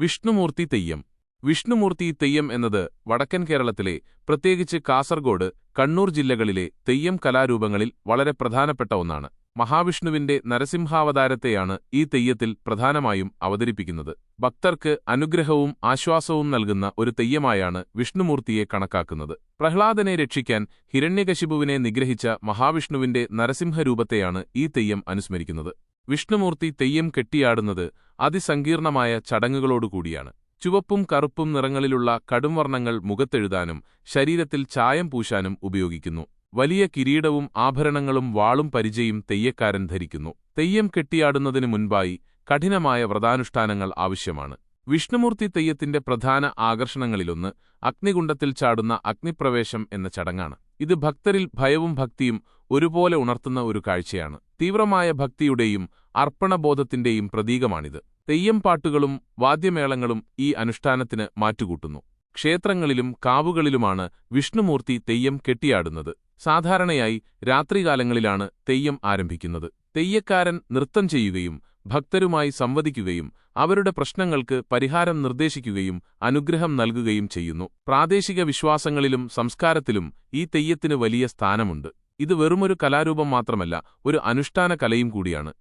വിഷ്ണുമൂർത്തി തെയ്യം. വിഷ്ണുമൂർത്തി തെയ്യം എന്നത് വടക്കൻ കേരളത്തിലെ പ്രത്യേകിച്ച് കാസർഗോഡ് കണ്ണൂർ ജില്ലകളിലെ തെയ്യം കലാരൂപങ്ങളിൽ വളരെ പ്രധാനപ്പെട്ട ഒന്നാണ്. മഹാവിഷ്ണുവിന്റെ നരസിംഹാവതാരത്തെയാണ് ഈ തെയ്യത്തിൽ പ്രധാനമായും അവതരിപ്പിക്കുന്നത്. ഭക്തർക്ക് അനുഗ്രഹവും ആശ്വാസവും നൽകുന്ന ഒരു തെയ്യമായാണ് വിഷ്ണുമൂർത്തിയെ കണക്കാക്കുന്നത്. പ്രഹ്ലാദനെ രക്ഷിക്കാൻ ഹിരണ്യകശിപുവിനെ നിഗ്രഹിച്ച മഹാവിഷ്ണുവിന്റെ നരസിംഹരൂപത്തെയാണ് ഈ തെയ്യം അനുസ്മരിക്കുന്നത്. വിഷ്ണുമൂർത്തി തെയ്യം കെട്ടിയാടുന്നത് അതിസങ്കീർണമായ ചടങ്ങുകളോടുകൂടിയാണ്. ചുവപ്പും കറുപ്പും നിറങ്ങളിലുള്ള കടുംവർണങ്ങൾ മുഖത്തെഴുതാനും ശരീരത്തിൽ ചായം പൂശാനും ഉപയോഗിക്കുന്നു. വലിയ കിരീടവും ആഭരണങ്ങളും വാളും പരിചയും തെയ്യക്കാരൻ ധരിക്കുന്നു. തെയ്യം കെട്ടിയാടുന്നതിനു മുൻപായി കഠിനമായ വ്രതാനുഷ്ഠാനങ്ങൾ ആവശ്യമാണ്. വിഷ്ണുമൂർത്തി തെയ്യത്തിന്റെ പ്രധാന ആകർഷണങ്ങളിലൊന്ന് അഗ്നികുണ്ടത്തിൽ ചാടുന്ന അഗ്നിപ്രവേശം എന്ന ചടങ്ങാണ്. ഇത് ഭക്തരിൽ ഭയവും ഭക്തിയും ഒരുപോലെ ഉണർത്തുന്ന ഒരു കാഴ്ചയാണ്. തീവ്രമായ ഭക്തിയുടെയും അർപ്പണബോധത്തിന്റെയും പ്രതീകമാണിത്. തെയ്യം പാട്ടുകളും വാദ്യമേളങ്ങളും ഈ അനുഷ്ഠാനത്തിന് മാറ്റുകൂട്ടുന്നു. ക്ഷേത്രങ്ങളിലും കാവുകളിലുമാണ് വിഷ്ണുമൂർത്തി തെയ്യം കെട്ടിയാടുന്നത്. സാധാരണയായി രാത്രികാലങ്ങളിലാണ് തെയ്യം ആരംഭിക്കുന്നത്. തെയ്യക്കാരൻ നൃത്തം ചെയ്യുകയും ഭക്തരുമായി സംവദിക്കുകയും അവരുടെ പ്രശ്നങ്ങൾക്ക് പരിഹാരം നിർദ്ദേശിക്കുകയും അനുഗ്രഹം നൽകുകയും ചെയ്യുന്നു. പ്രാദേശിക വിശ്വാസങ്ങളിലും സംസ്കാരത്തിലും ഈ തെയ്യത്തിന് വലിയ സ്ഥാനമുണ്ട്. ഇത് വെറുമൊരു കലാരൂപം മാത്രമല്ല ഒരു അനുഷ്ഠാന കലയും കൂടിയാണ്.